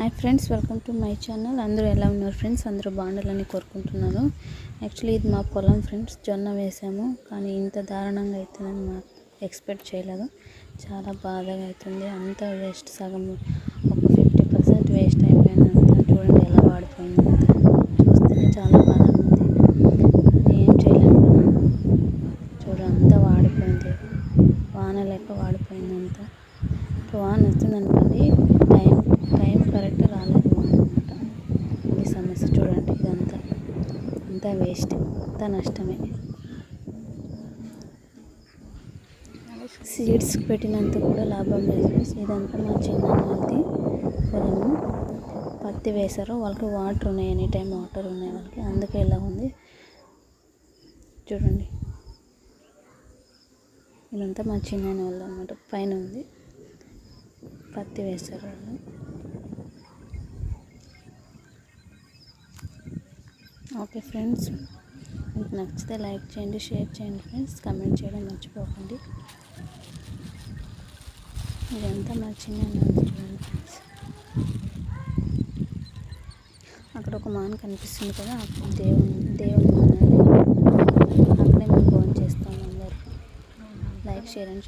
Hi friends welcome to my channel అందరూ ఎలా ఉన్నారు ఫ్రెండ్స్ అందరూ బాగుండాలని కోరుకుంటున్నాను. యాక్చువల్లీ ఇది మా పొలం ఫ్రెండ్స్ జొన్న వేసాము. కానీ ఇంత దారుణంగా అవుతుందని మా ఎక్స్పెక్ట్ చేయలేదు. చాలా బాధగా అవుతుంది అంతా వేస్ట్ సగం ఒక ఫిఫ్టీ పర్సెంట్ వేస్ట్ అయిపోయింది చూడండి ఎలా వాడిపోయింది అంతా. చూస్తేనే చాలా బాధగా ఉంది. ఏం చేయలేము. చూడు అంతా వాడిపోయింది. వాన లేక వాడిపోయిందంత ఇప్పుడు వాన వస్తుంది అనుకోండి టైం టైం కరెక్ట్ రాలేదు వాన అనమాట ఇది సమస్య చూడండి ఇదంతా అంతా వేస్ట్. అంతా నష్టమే. సీడ్స్ పెట్టినంత కూడా లాభం లేదు ఇదంతా మా చిన్న వాళ్ళది పొలము. పత్తి వేశారు. వాళ్ళకి వాటర్ ఉన్నాయి. ఎనీ టైం వాటర్ ఉన్నాయి వాళ్ళకి. అందుకే ఇలా ఉంది. చూడండి. ఇదంతా మా చిన్న వాళ్ళు అనమాట పైన ఉంది. పత్తి వేస్తారు వాళ్ళు. ఓకే ఫ్రెండ్స్ మీకు నచ్చితే లైక్ చేయండి షేర్ చేయండి ఫ్రెండ్స్ కమెంట్ చేయడం మర్చిపోకండి. ఇదంతా మా చిన్న చూడండి ఫ్రెండ్స్. అక్కడ ఒక మాన్ కనిపిస్తుంది కదా అక్కడ దేవుని దేవుని మాన అక్కడే మేము ఫోన్ చేస్తాం అందరు. Like share and